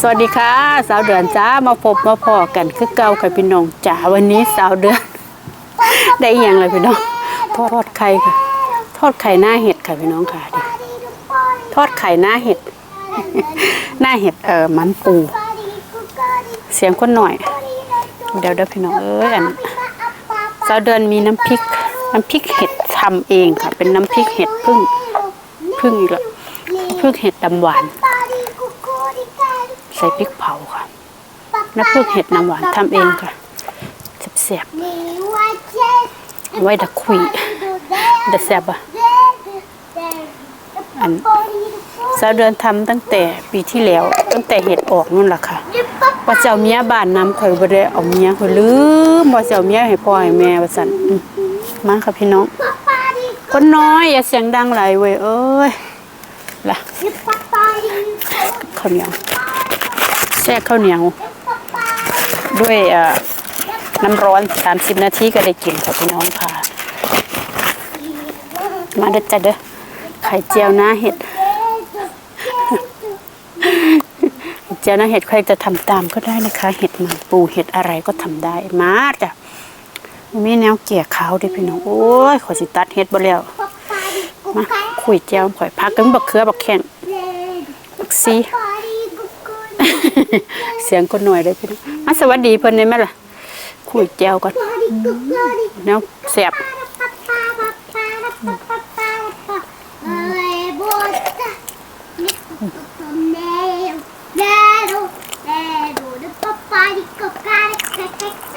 สวัสดีค่ะ สาวเดือนจ้ามาพบมาพอกันคือเก่าค่ะพี่น้องจ้าวันนี้สาวเดือน ได้อหยังเลยพี่น้องทอดไข่ค่ะ ทอดไข่หน้าเห็ดค่ะพี่น้องค่ะดิทอดไข่หน้าเห็ด หน้าเห็ดเออมันปู เสียงคนหน่อย เดี๋ยวเดี๋ยวพี่น้องเอ้ยอันสาวเดือนมีน้ำพริก น้ำพริกเห็ดทำเองค่ะ เป็นน้ำพริกเห็ดพึ่งพึ่งอีกแล้วพึ่งเห็ดดำหวาน ใส่พริกเผาค่ะน้ำพริกเห็ดน้ำหวานทำเองค่ะเสียบไว้ตะคุยเดแซบอะอันสาวเดือนทำตั้งแต่ปีที่แล้ว ตั้งแต่เห็ดออกนู่นแหละค่ะว่าเจ้าเมียบ้านน้ำข่อยบ่ได้เอาเมียข่อยลืมว่าเจ้าเมียให้พ่อให้แม่ว่าซั่นมมาค่ะพี่น้องคนน้อยอย่าเสียงดังหลเว้ยเอ้ยล่ะข้าวเหนียว ช่ข้าวเหนียว ด้วยน้ำร้อน 30 นาทีก็ได้กินค่ะพี่น้องค่ะ มาเด้อจ้ะเด้อไข่เจียวหน้าเห็ดเจ้าหน้าเห็ดใครจะทำตามก็ได้นะคะ เห็ดมันปูเห็ดอะไรก็ทำได้มาจ้ะมีแนวเกี่ยขาวด้วยพี่น้องโอ้ยขอสิตัดเห็ดบ่แล้วมาคุยเจียวข่อยพักกันบักเขือบักแข้งบักซี เสียงคนหน่อยเลยพี่น้องมาสวัสดีเพิ่นได้ไหมล่ะคุยเจียวก่อนแนวแสบ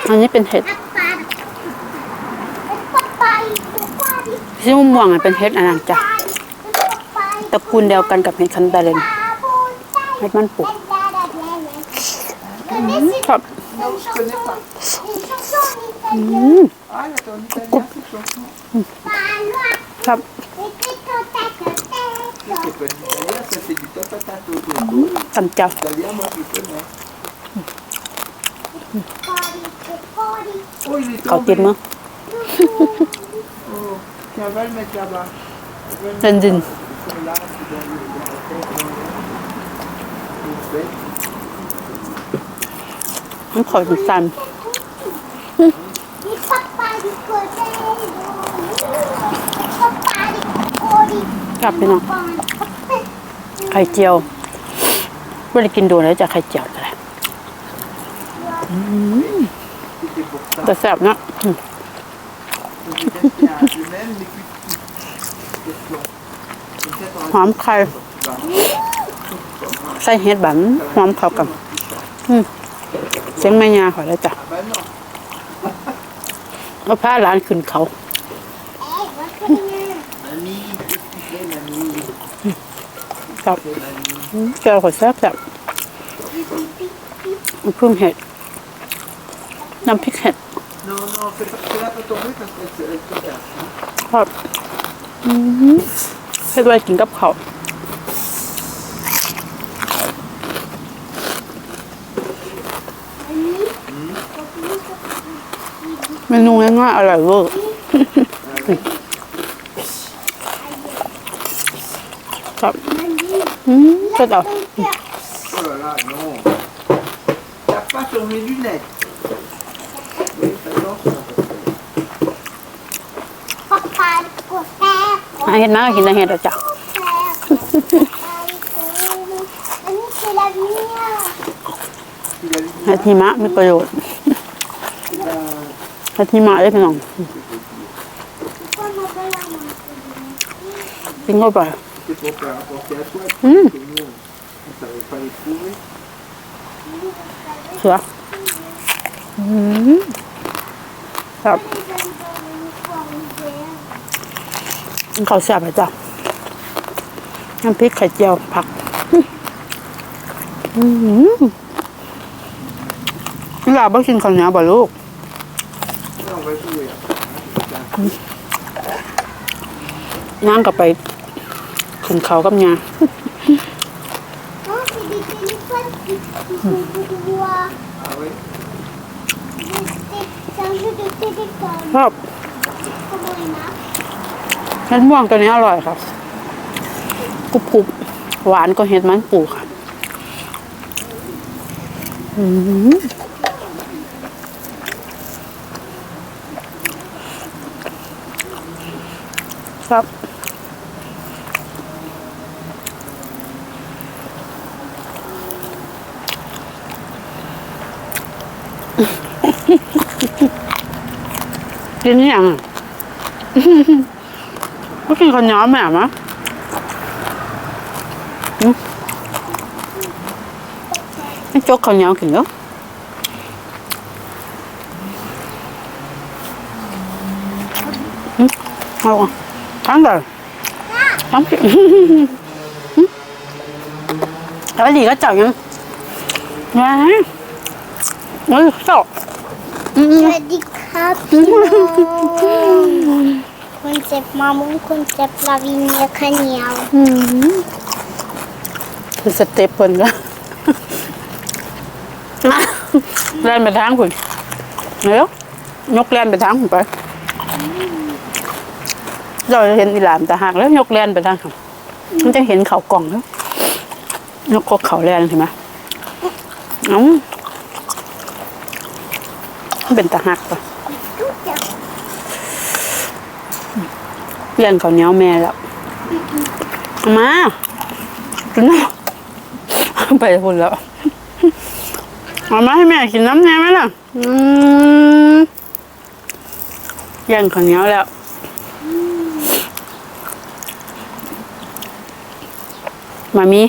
อันนี้เป็นเห็ดที่งม่วงอะเป็นเห็ดอันนั้นจ้ะตระกูลเดียวกันกับเห็ดคันตาเลนเห็ดมันปุกครับ Non, je connais pas. อืม Ah, attends, en italien, cette chanson. ครับ C'est pas l'italien, ça c'est du tapatato. ตำจับ L'italien, moi je connais. Oh, il est เขาติด tombé. มั้ง Oh, tiens, va le mettre là-bas. Va le เดินดิน mettre là, c'est dans le- dans le fait. มันขอยมันสั่นครับพี่น้องไข่เจียวไม่ได้กินดูแล้วจะไข่เจียวอะไร C'était pour ça. แต่แซ่บนะอืม J'ai testé un peu même, mais plus petit. Question. Peut-être en หอมไข่ใส่เห็ดบันหอมเข้ากันอืมเสียงแม่ยาขอแล้วจ้ะเอาผ้าหลานขึ้นเขาจับเจ้าขอแซ่บจับเพิ่มเห็ดน้ำพริกเห็ดครับเห็ดไว้กินกับเขา เมนูง่ายๆอร่อยเวอร์ครับอืมก็ต่อ Oh là là, non. T'as pas sur mes lunettes. Oui, fais attention. หาเห็ดมาก็กินแต่เห็ดแล้วจ้ะ Tu l'as vu เห็ดหิมะมีประโยชน์ เห็ดหิมะได้พี่น้องกินเข้าไป C'est pour faire apporter à toi. Mmh. parce que nous, on ne savait pas les trouver. เสืออืมครับเขาวแซ่บเลยจ้ะน้ำพริกไข่เจียวผัก อืมอยากไปกินข้าวเหนียวบ่ลูก ย่างกลับไปกินเขาวกับยา Ah oui ชอบเห็ดม่วงตัวนี้อร่อยครับกรุบกรุบหวานก็เห็ดมันปูค่ะ อืม ครับ กินยังก็กินคนย้อมแม่มะไม่จกคนย้อมกินแล้วอืมเอาอะ ทั้งเลยทั้งกินแล้วดีก็เจับยังไงเฮ้ยเจ้าสวัสดีครับพี่น้องคุณเจ็บมามุ้งคุณเจ็บลาวินเนียข้าวเหนียวคือสเต็ปเพิ่นก็แล่นไปทางคุณเร็วยกแล่นไปทางคุณไป เราเห็นอีหลามต่หากแล้วยกแลนไปทางคุณมันจะเห็นเขากล่องแล้วยกกเขาแล่นใช่ไหมเอ้ามันเป็นตาหักปะเลี้ยนเขาเนี้ยวแม่แล้วมากินน้ำไปพุ่นแล้วเอามาให้แม่กินน้ำแน่ไหมล่ะอืมย่างข้าวเหนียวแล้ว มามี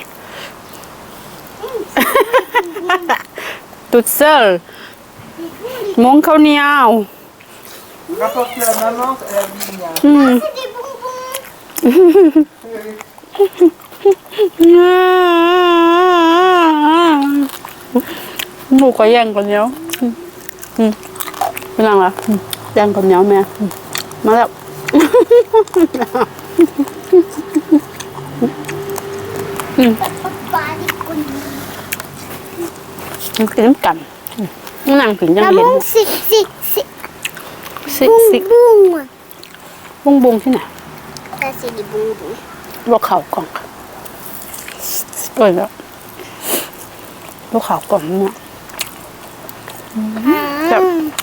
ตุดเซอร์มงข้าวเหนียวอืม C'est des bonbons. ลูกก็แย่งคนเนียวอืมเป็นไงล่ะแย่งคนเนียวแม่มาแล้ว มันกินน้ำกันอืมนั่งกินยัง Maman, เห็น c'est, c'est, c'est ซิซิก bonbons. บุ้งบุ้งที่ไหน Ça, c'est des bonbons. ว่าเขากล่องค่ะเปิดแล้วว่าเขากล่องเนี่ย Chậm. Ah.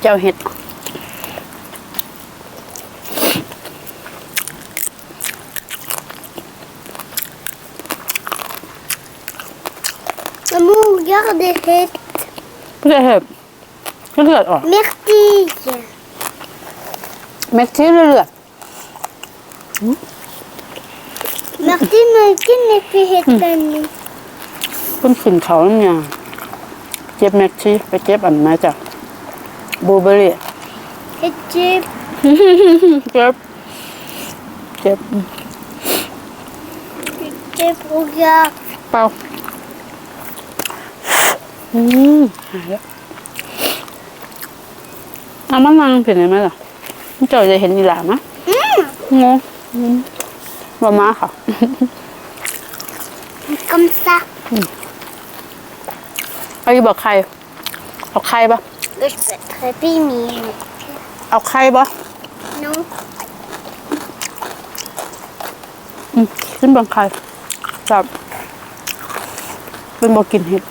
เจ้าเห็ด Maman, regarde les têtes. เลือดเห็ดก็เลือดออก Myrtille. เม็ดที่เลือด Myrtille, mais qui n'est plus étonnée เพิ่นขึ้นเขาแล้วเนี่ยเจ็บแม็กซี่ไปเจ็บอันมาจากบูเบอรี่ Et tu เจ็บเจ็บ tu regardes. เปล่า อืมหายแล้วเอามานั่งเป็นไงไหมล่ะเจ้าจะเห็นอีหลามะงงอืมว่ามาค่ะ Comme ça. เอาอีบอกใครเอาใครปะ Je peux très bien mieux. เอาใครปะ Non. อืมขึ้นบังใครจับเป็นบอกกินเห็ด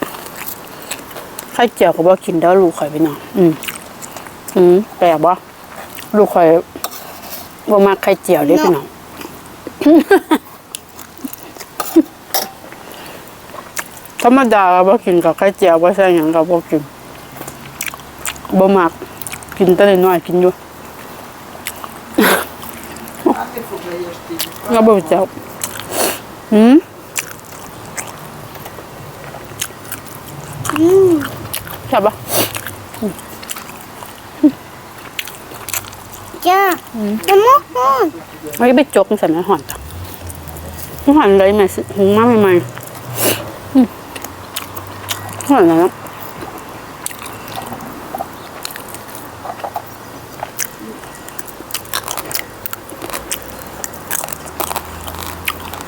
ไข่เจียวก็บอกกินแล้วลูกข่อยไปนอนอืมอืมแปลกบ่ลูกข่อยบ่มาไข่เจียวเด้พี่น้องธรรมดาก็บ่กินกับไข่เจียวบ่ใส่หยังก็บ่กินบ่มักกินแต่น้อยๆกินอยู่ Ah, il faut que j'aille acheter du pain. ก็บ่รู้จักอืม Mmh. ใช่ปะ Tiens. Maman, oh. ไม่ไปจกมันใส่แม่ห่อนจ้ะแม่ห่อนเลยแม่สิหุงมาใหม่ๆอืมห่อนแล้ว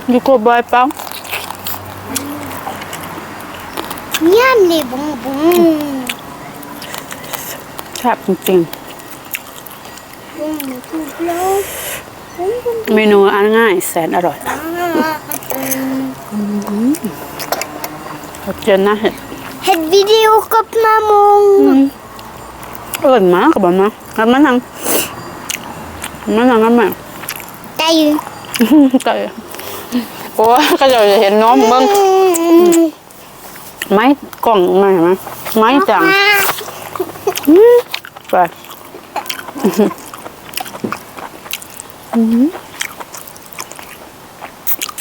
อยู่กบบอยเป้า Miam les bonbons. แซ่บจริง Bonbons tout blancs. Bonbons. ๆเมนูอันง่ายแสนอร่อย Ah, hum. เจนนะเห็ดเห็ดวิดีโอกับมามุงเอิญมากกับมันนะกับมันนังมันนังกันแม่ได้อยู่ไก่โอ้ก็จะเห็นน้องเบิ้ง ไม้กล่องมาเห็นไหมไม้จังไป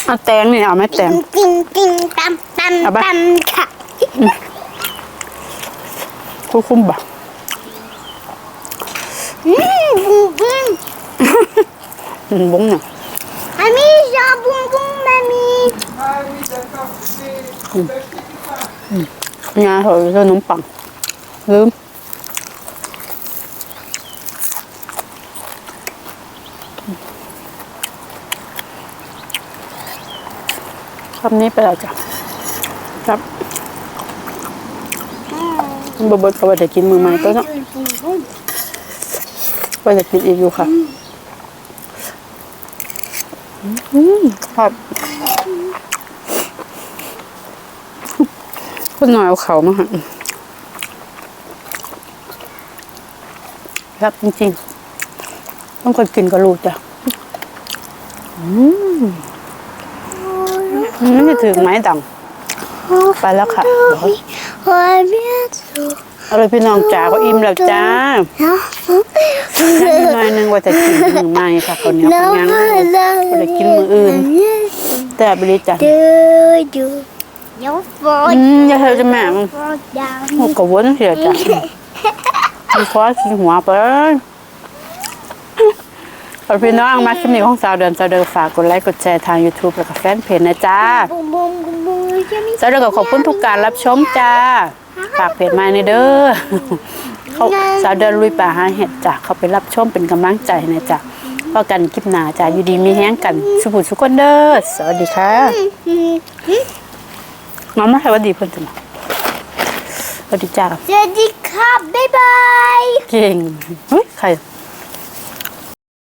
เอาแตงนี่เอาไหมแตงจริงจริงตำตเอาำปะตำค่ะคุ้คุ้มบ่อืมบุ้งบุ้งอืมบุ้งเนี่ยอามีชอบบุ้งบุ้งมามี งาเหอะขนมปัง ลืมคำนี้ไปแล้วจ้ะครับบเบิดก็ว่าจะกินมือใหม่ก็เนาะว่าจะกินอีกอยู่ค่ะ อืมครับ คนหน่อยเอาเขามาค่ะครับจริงๆ ต้องคนกินก็รู้จ้ะ อืมมันจะถึงไม้ดังไปแล้วค่ะโอ้ยเมียสูเอาเลยพี่น้องจ๋าก็อิ่มแล้วจ้าเนาะหน่อยนึงว่าจะกินมือใหม่ค่ะคนนี้เขายังก็เลยกินมืออื่นแต่บริจาคเดือดูเดี๋ ยวฝนอืมอย่าเธอจะแม่มึงฝนดาวหกกระวนเสียจ้ะมีคว้ากินหัวไปขอบพี่น้องมาคลิปนี้ของสาวเดือนสาวเดือนฝากกดไลค์กดแชร์ทาง YouTube แล้วก็แฟนเพจนะจ้าบุ้งบุ้งบุ้งบุ้งจะมีสาวเดือนก็ขอบคุณทุกการรับชมจ้าฝากเพจมาในเด้อเขาสาวเดือนลุยป่าหาเห็ดจ้ะเขาไปรับชมเป็นกำลังใจนะจ้ะก็กันคลิปหน้าจ้าอยู่ดีมีแห้งกันสุขุสุขคนเด้อสวัสดีค่ะอื มอืมน้องมาให้ว่าดีเพิ่นจ้ะสวัสดีจ้าสวัสดีครับบ๊ายบาย เก่งเฮ้ยใคร